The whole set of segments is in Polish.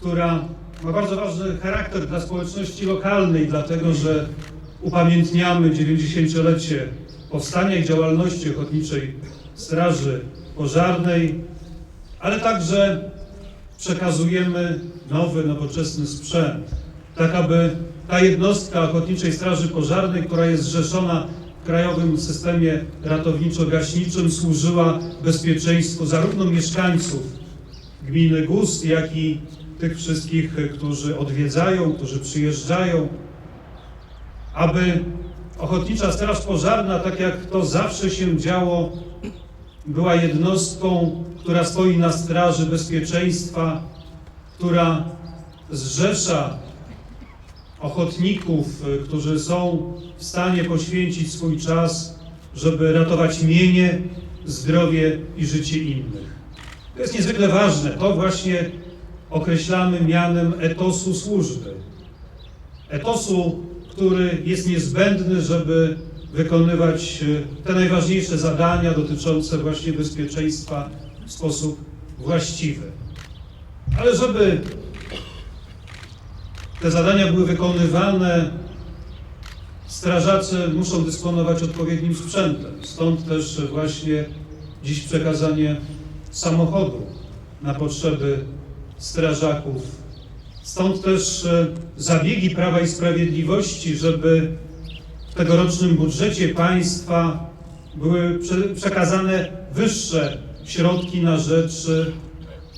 która ma bardzo ważny charakter dla społeczności lokalnej, dlatego że upamiętniamy 90-lecie powstania i działalności Ochotniczej Straży Pożarnej, ale także przekazujemy nowy, nowoczesny sprzęt, tak aby ta jednostka Ochotniczej Straży Pożarnej, która jest zrzeszona w Krajowym Systemie Ratowniczo-Gaśniczym, służyła bezpieczeństwu zarówno mieszkańców gminy Gust, jak i tych wszystkich, którzy odwiedzają, którzy przyjeżdżają, aby Ochotnicza Straż Pożarna, tak jak to zawsze się działo, była jednostką, która stoi na straży bezpieczeństwa, która zrzesza ochotników, y, którzy są w stanie poświęcić swój czas, żeby ratować mienie, zdrowie i życie innych. To jest niezwykle ważne. To właśnie określamy mianem etosu służby. Etosu, który jest niezbędny, żeby wykonywać e, te najważniejsze zadania dotyczące właśnie bezpieczeństwa w sposób właściwy. Ale żeby te zadania były wykonywane, strażacy muszą dysponować odpowiednim sprzętem. Stąd też właśnie dziś przekazanie samochodu na potrzeby strażaków. Stąd też e, zabiegi Prawa i Sprawiedliwości, żeby w tegorocznym budżecie państwa były prze- przekazane wyższe środki na rzecz e,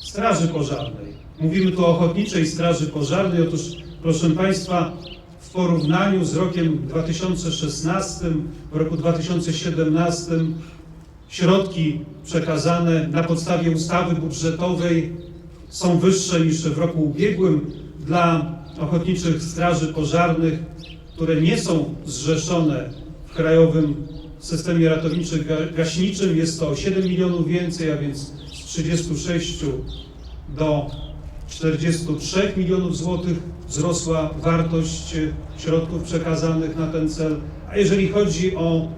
Straży Pożarnej. Mówimy tu o Ochotniczej Straży Pożarnej. Otóż, proszę Państwa, w porównaniu z rokiem 2016, w roku 2017 środki przekazane na podstawie ustawy budżetowej są wyższe niż w roku ubiegłym dla ochotniczych straży pożarnych, które nie są zrzeszone w krajowym systemie ratowniczo-gaśniczym. Jest to o 7 milionów więcej, a więc z 36 do 43 milionów złotych wzrosła wartość środków przekazanych na ten cel. A jeżeli chodzi o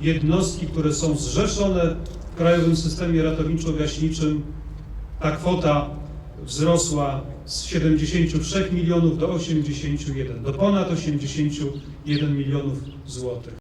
jednostki, które są zrzeszone w krajowym systemie ratowniczo-gaśniczym, ta kwota wzrosła z 73 milionów do 81, do ponad 81 milionów złotych.